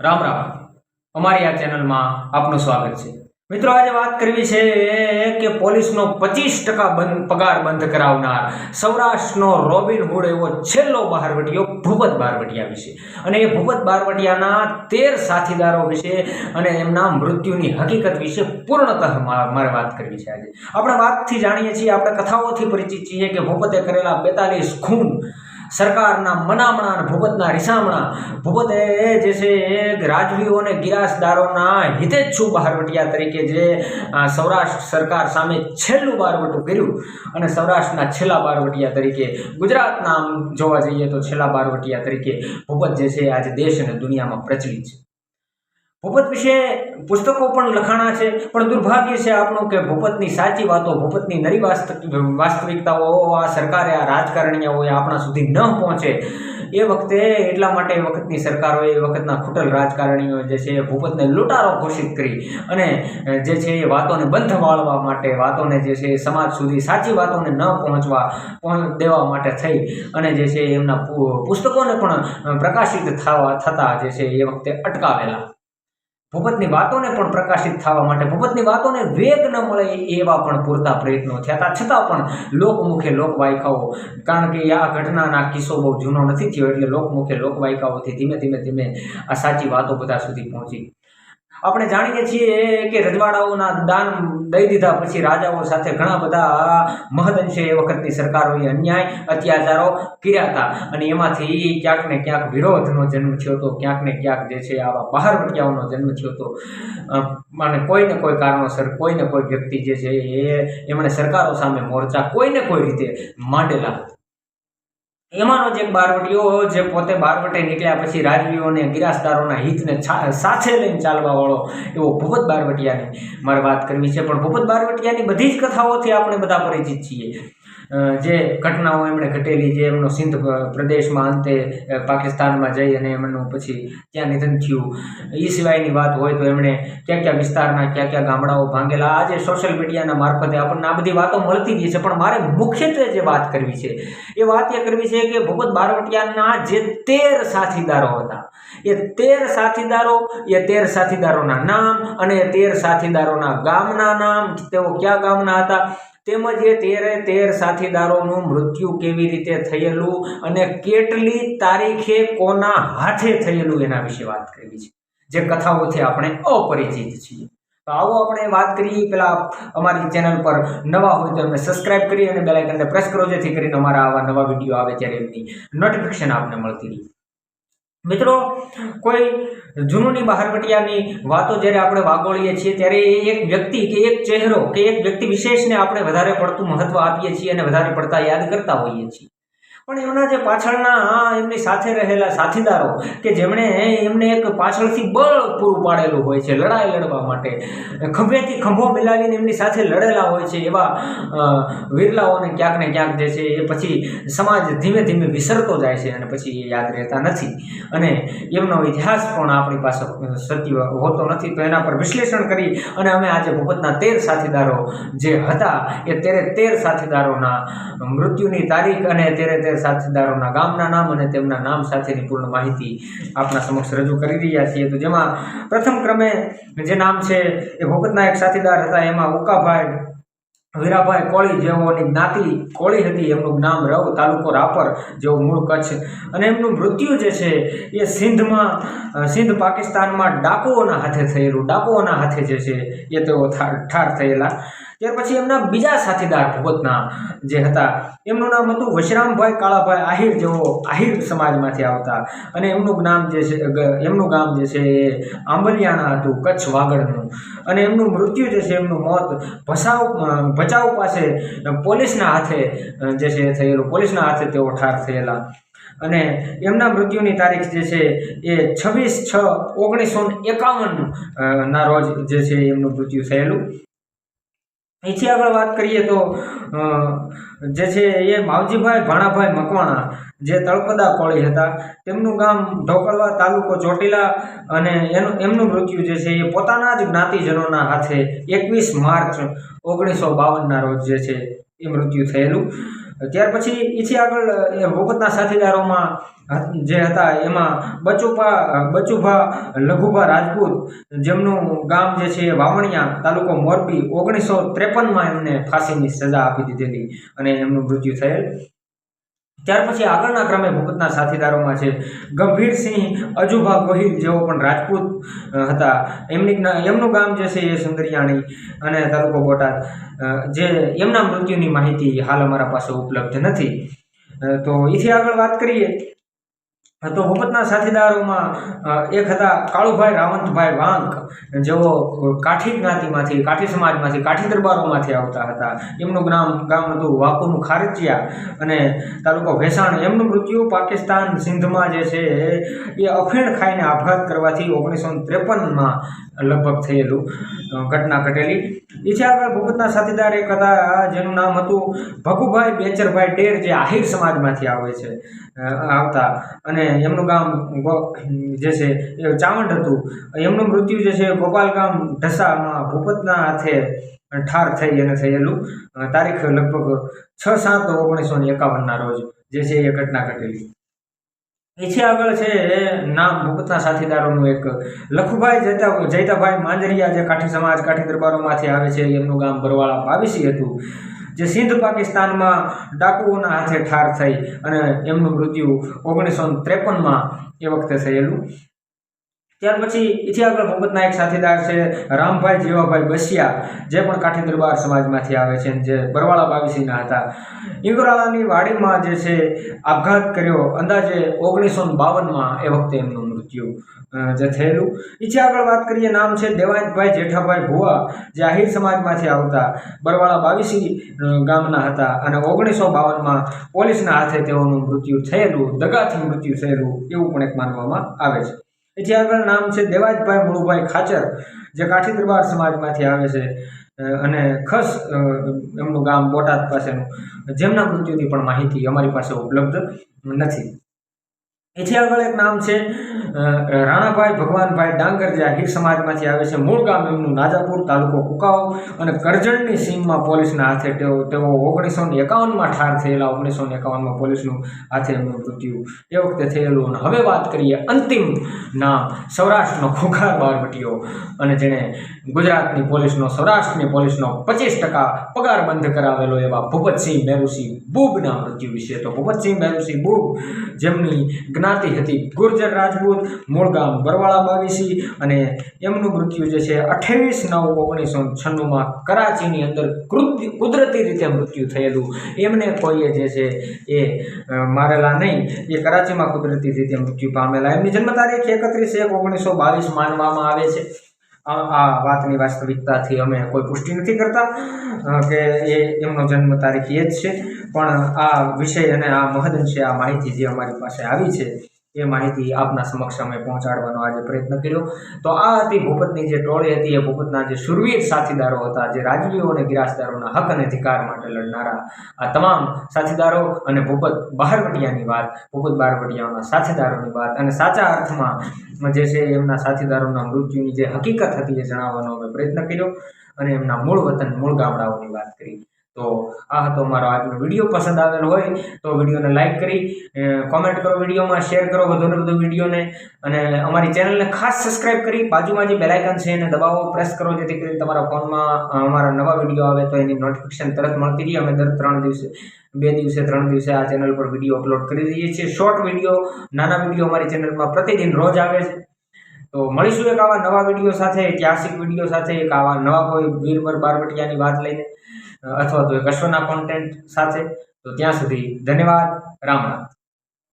રામ રામ. અમારી આ ચેનલમાં આપનું સ્વાગત છે. મિત્રો, આજે વાત કરવી છે કે પોલીસનો પચીસ ટકા બંધ પગાર બંધ કરાવનાર સૌરાષ્ટ્રનો રોબિન હુડ એવો છેલ્લો બહારવટીયો ભૂપત બારવટિયા વિશે. અને એ ભૂપત બારવટિયાના તેર સાથીદારો વિશે અને એમના મૃત્યુની હકીકત વિશે પૂર્ણતઃ મારે વાત કરવી છે આજે. આપણે વાતથી જાણીએ છીએ, આપણે કથાઓથી પરિચિત છીએ કે ભૂપતે કરેલા બેતાલીસ ખૂન સરકારના મનામણા અને ભૂપતના રિસામણા. ભૂપતે જે છે એ રાજવીઓ અને ગિરાસદારોના હિતેચ્છુ બહારવટિયા તરીકે જે સૌરાષ્ટ્ર સરકાર સામે છેલ્લું બારવટું કર્યું અને સૌરાષ્ટ્રના છેલ્લા બારવટિયા તરીકે ગુજરાતના આમ જોવા જઈએ તો છેલ્લા બારવટિયા તરીકે ભૂપત જે છે આજે દેશ અને દુનિયામાં પ્રચલિત છે. ભૂપત વિશે પુસ્તકો પણ લખાણા છે, પણ દુર્ભાગ્ય છે આપણું કે ભૂપતની સાચી વાતો, ભૂપતની નરી વાસ્તવિકતાઓ આ સરકારે, આ રાજકારણીઓએ આપણા સુધી ન પહોંચે. એ વખતે એટલા માટે એ વખતની સરકારોએ, એ વખતના ખૂટલ રાજકારણીઓ જે છે એ ભૂપતને લૂંટારો ઘોષિત કરી અને જે છે એ વાતોને બંધ વાળવા માટે, વાતોને જે છે એ સમાજ સુધી સાચી વાતોને ન પહોંચવા પહોંચ દેવા માટે થઈ અને જે છે એમના પુસ્તકોને પણ પ્રકાશિત થવા, થતા જે છે એ વખતે અટકાવેલા. ભૂપતની વાતોને પણ પ્રકાશિત થવા માટે ભૂપતની વાતોને વેગ ન મળે એવા પણ પૂરતા પ્રયત્નો થયા હતા. છતાં પણ લોકમુખે લોકવાયકાઓ, કારણ કે આ ઘટનાના કિસ્સો બહુ જૂનો નથી થયો, એટલે લોકમુખે લોકવાયકાઓથી ધીમે ધીમે ધીમે આ સાચી વાતો બધા સુધી પહોંચી. આપણે જાણીએ છીએ કે રજવાડાઓના દાન દઈ દીધા પછી રાજાઓ સાથે ઘણા બધા મહદઅંશે એ વખતની સરકારોએ અન્યાય, અત્યાચારો કર્યા હતા. અને એમાંથી ક્યાંક ને ક્યાંક વિરોધનો જન્મ થયો હતો, ક્યાંક ને ક્યાંક જે છે આવા બહાર વટિયાઓનો જન્મ થયો હતો. અને કોઈ ને કોઈ કારણોસર કોઈ ને કોઈ વ્યક્તિ જે છે એ એમણે સરકારો સામે મોરચા કોઈ ને કોઈ રીતે માંડેલા એમાંનો જ એક બારવટીઓ જે પોતે બારવટે નીકળ્યા પછી રાજવીઓ અને ગિરાસદારોના હિતને સાથે લઈને ચાલવાવાળો એવો ભૂપત બારવટિયાની મારે વાત કરવી છે. પણ ભૂપત બારવટિયાની બધી જ કથાઓથી આપણે બધા પરિચિત છીએ. જે ઘટનાઓ એમણે ઘટેલી જે એમનો સિંધ પ્રદેશમાં અંતે પાકિસ્તાનમાં જઈ અને એમનું પછી ત્યાં નિધન થયું. એ સિવાયની વાત હોય તો એમણે ક્યાં ક્યાં વિસ્તારના ક્યાં ક્યાં ગામડાઓ ભાંગેલા. આજે સોશિયલ મીડિયાના મારફતે આપણને આ બધી વાતો મળતી જ છે, પણ મારે મુખ્યત્વે જે વાત કરવી છે, એ વાત એ કરવી છે કે ભગવત બારવટિયાના જે તેર સાથીદારો હતા, એ તેર સાથીદારો, એ તેર સાથીદારોના નામ અને તેર સાથીદારોના ગામના નામ, તેઓ કયા ગામના હતા તેમજ એ તેરે તેર સાથીદારોનું મૃત્યુ કેવી રીતે થયેલું અને કેટલી તારીખે કોના હાથે થયેલું એના વિશે વાત કરવી છે. જે કથાઓથી આપણે અપરિચિત છીએ. તો આવો આપણે વાત કરીએ. પેલા અમારી ચેનલ પર નવા હોય તો એમને સબસ્ક્રાઇબ કરી અને બેલાઇકનને પ્રેસ કરો, જેથી કરીને અમારા આવા નવા વીડિયો આવે ત્યારે એમની નોટિફિકેશન આપને મળતી રહે. મિત્રો, કોઈ જૂનોની બહારવટિયાની વાતો જ્યારે આપણે વાગોળીએ છીએ, ત્યારે એ એક વ્યક્તિ કે એક ચહેરો કે એક વ્યક્તિ વિશેષને આપણે વધારે પડતું મહત્વ આપીએ છીએ અને વધારે પડતા યાદ કરતા હોઈએ છીએ. પણ એમના જે પાછળના એમની સાથે રહેલા સાથીદારો કે જેમણે એમને એક પાછળથી બળ પૂરું પાડેલું હોય છે લડાઈ લડવા માટે. ખંભેથી ખંભો મિલાવીને એમની સાથે લડેલા હોય છે એવા વિરલાઓને ક્યાંક ને ક્યાંક જે છે એ પછી સમાજ ધીમે ધીમે વિસરતો જાય છે અને પછી એ યાદ રહેતા નથી. અને એમનો ઇતિહાસ પણ આપણી પાસે સત્ય હોતો નથી. તો એના પર વિશ્લેષણ કરી અને અમે આજે ભૂપતના તેર સાથીદારો જે હતા, એ તેરે તેર સાથીદારોના મૃત્યુની તારીખ અને તેરે તેર સાથીદારોના ગામના નામ અને તેમના નામ સાથેની પૂર્ણ માહિતી આપના સમક્ષ રજૂ કરી રહ્યા છીએ. તો જેમાં પ્રથમ ક્રમે જે નામ છે એ ભોગતના એક સાથીદાર હતા. એમાં ઉકાભાઈ, વીરાભાઈ કોળી જેઓની જ્ઞાતિ કોળી હતી. એમનું નામ રવ તાલુકો રાપર જેવો મૂળ કચ્છ. અને એમનું મૃત્યુ જે છે એ સિંધમાં, સિંધ પાકિસ્તાનમાં ડાકુઓના હાથે થયેલું. ડાકુઓના હાથે જે છે એ તેઓ ઠાર થયેલા. ત્યાર પછી એમના બીજા સાથીદાર ભગતના જે હતા, એમનું નામ હતું વશરામભાઈ કાળાભાઈ આહિર જેઓ આહિર સમાજમાંથી આવતા. અને એમનું નામ જે છે એમનું ગામ જે છે એ આંબલિયાણા હતું, કચ્છ વાગડનું. અને એમનું મૃત્યુ જે છે, એમનું મોત ભસાવ ભચાવ પાસે પોલીસના હાથે જે છે થયેલું. પોલીસના હાથે તેઓ ઠાર થયેલા. અને એમના મૃત્યુની તારીખ જે છે એ છવ્વીસ છ ઓગણીસો એકાવન ના રોજ જે છે એમનું મૃત્યુ થયેલું. અહીંથી આગળ વાત કરીએ તો જે છે એ માવજીભાઈ ભાણાભાઈ મકવાણા, જે તળપદા કોળી હતા, તેમનું ગામ ઢોકળવા તાલુકો ચોટીલા અને એનું, એમનું મૃત્યુ જે છે એ પોતાના જ જ્ઞાતિજનોના હાથે એકવીસ માર્ચ ઓગણીસો બાવનના રોજ જે છે એ મૃત્યુ થયેલું. ત્યાર પછી એથી આગળ એ વખતના સાથીદારોમાં જે હતા, એમાં બચુભા બચુભા લઘુભા રાજપૂત જેમનું ગામ જે છે, વાવણિયા તાલુકો મોરબી, ઓગણીસો ત્રેપનમાં એમને ફાંસીની સજા આપી દીધેલી અને એમનું મૃત્યુ થયેલ. ત્યાર પછી આગળના ક્રમે ભૂપતના સાથીદારોમાં છે ગંભીરસિંહ અજુભા ગોહિલ જેઓ પણ રાજપૂત હતા. એમની એમનું ગામ જે છે એ સુંદરિયાણી અને તાલુકો બોટાદ. જે એમના મૃત્યુની માહિતી હાલ અમારા પાસે ઉપલબ્ધ નથી. તો એથી આગળ વાત કરીએ. તો ભૂપતના સાથીદારોમાં એક હતા કાળુભાઈ રાવંતભાઈ વાંક. જેઓ કાઠી જ્ઞાતિમાંથી, કાઠી સમાજમાંથી, કાઠી દરબારોમાંથી આવતા હતા. એમનું ગામ ગામ હતું વાકુનું ખારચિયા અને તાલુકો ભેસાણ. એમનું મૃત્યુ પાકિસ્તાન સિંધમાં જે છે, એ અફીણ ખાઈને આપઘાત કરવાથી ઓગણીસો ત્રેપનમાં લગભગ થયેલું ઘટના ઘટેલી. એથી આગળ ભૂપતના સાથીદાર એક હતા, જેનું નામ હતું ભગુભાઈ બેચરભાઈ ડેર, જે આહિર સમાજમાંથી આવે છે આવતા. અને એમનું ગામ જે છે, એ ચાવંડ હતું. એમનું મૃત્યુ જે છે ગોપાલ ગામ ઢસામાં ભૂપતના હાથે ઠાર થઈ અને થયેલું તારીખ લગભગ છ સાત ઓગણીસો ને એકાવનના રોજ જે છે, એ ઘટના ઘટેલી. એથી આગળ છે નામ ભૂપતના સાથીદારોનું એક લખુભાઈ જયતા જયતાભાઈ માંજરિયા જે કાઠી સમાજ, કાઠી દરબારોમાંથી આવે છે, એમનું ગામ બરવાળા પાવીસી હતું. જે સિંધ પાકિસ્તાનમાં ડાકુઓના હાથે ઠાર થઈ અને એમનું મૃત્યુ ઓગણીસો ત્રેપનમાં એ વખતે થયેલું. ત્યાર પછી એથી આગળ ભૂપતના એક સાથીદાર છે, રામભાઈ જીવાભાઈ બસિયા, જે પણ કાઠી દરબાર સમાજમાંથી આવે છે જે બરવાળા બાવીસીના હતા. ઇંગોરાળાની વાડીમાં જે છે, આપઘાત કર્યો. અંદાજે ઓગણીસો બાવનમાં એ વખતે એમનું મૃત્યુ જે થયેલું. એથી આગળ વાત કરીએ, નામ છે દેવાયતભાઈ જેઠાભાઈ ભુવા, જે આહિર સમાજમાંથી આવતા બરવાળા બાવીસી ગામના હતા અને ઓગણીસો બાવનમાં પોલીસના હાથે તેઓનું મૃત્યુ થયેલું, દગાથી મૃત્યુ થયેલું, એવું પણ એક માનવામાં આવે છે. એથી આગળ નામ છે દેવાજભાઈ મુળુભાઈ ખાચર, જે કાઠી દરબાર સમાજમાંથી આવે છે અને ખસ એમનું ગામ બોટાદ પાસેનું. જેમના મૃત્યુની પણ માહિતી અમારી પાસે ઉપલબ્ધ નથી. એથી આગળ એક નામ છે રાણાભાઈ ભગવાનભાઈ ડાંગર જે આહિર સમાજમાંથી આવે છે, મૂળ ગામ એમનું નાજાપુર તાલુકો કુકાઓ અને કરજણની સીમમાં પોલીસના હાથે તેઓ તેઓ ઓગણીસો ને એકાવનમાં ઠાર થયેલા ઓગણીસો ને એકાવનમાં પોલીસનું હાથે એમનું મૃત્યુ એ વખતે થયેલું અને હવે વાત કરીએ અંતિમ નામ, સૌરાષ્ટ્રનો ખોખાર બારવટીઓ અને જેણે ગુજરાતની પોલીસનો, સૌરાષ્ટ્રની પોલીસનો પચીસ ટકા પગાર બંધ કરાવેલો એવા ભૂપતસિંહ મેરુસિંહ બુબના મૃત્યુ વિશે. તો ભૂપતસિંહ મેરુસિંહ બુબ જેમની જ્ઞાતિ હતી. ગુર્જર રાજપૂત મૂળ ગામ બરવાળા બાવીસી અને એમનું મૃત્યુ જે છે અઠ્યાવીસ નવ ઓગણીસો છન્નુંમાં કરાચીની અંદર કુદરતી રીતે મૃત્યુ થયેલું. એમને કોઈએ જે છે એ મારેલા નહીં. એ કરાચીમાં કુદરતી રીતે મૃત્યુ પામેલા. એમની જન્મ તારીખ એકત્રીસ એક ઓગણીસો બાવીસ માનવામાં આવે છે. આ વાતની વાસ્તવિકતાથી અમે કોઈ પુષ્ટિ નથી કરતા કે એ એમનો જન્મ તારીખ એ જ છે. પણ આ વિષય અને આ મહદઅંશે આ માહિતી જે અમારી પાસે આવી છે એ માહિતી આપના સમક્ષ અમે પહોંચાડવાનો આજે પ્રયત્ન કર્યો. તો આ હતી ભૂપતની જે ટોળી હતી, એ ભૂપતના જે શુરવીર સાથીદારો હતા, જે રાજવીઓ અને ગિરાસદારોના હક અને અધિકાર માટે લડનારા આ તમામ સાથીદારો અને ભૂપત બહારવટિયાની વાત, ભૂપત બહારવટિયાઓના સાથીદારોની વાત અને સાચા અર્થમાં જે છે એમના સાથીદારોના મૃત્યુની જે હકીકત હતી એ જણાવવાનો અમે પ્રયત્ન કર્યો અને એમના મૂળ વતન મૂળ ગામડાઓની વાત કરી. તો આ હતો મારો આજનો વીડિયો. પસંદ આવેલો હોય તો વિડીયોને લાઇક કરી કોમેન્ટ કરો વિડીયોમાં શેર કરો વધુને વધુ વિડીયોને. અને અમારી ચેનલને ખાસ સબસ્ક્રાઇબ કરી, બાજુમાં જે બેલાઇકન છે એને દબાવો પ્રેસ કરો, જેથી કરીને તમારા ફોનમાં અમારા નવા વીડિયો આવે તો એની નોટિફિકેશન તરત મળતી રહી. અમે દર ત્રણ દિવસે, બે દિવસે, ત્રણ દિવસે આ ચેનલ પર વીડિયો અપલોડ કરી દઈએ છીએ. શોર્ટ વીડિયો, નાના વીડિયો અમારી ચેનલમાં પ્રતિદિન રોજ આવે છે. તો મળીશું એક આવા નવા વીડિયો સાથે, ઐતિહાસિક વીડિયો સાથે, એક આવા નવા કોઈ વીરવર બારવટિયાની વાત લઈને. અથવા તો એક અશ્વના કોન્ટેન્ટ સાથે. તો ત્યાં સુધી ધન્યવાદ. રામ રામ.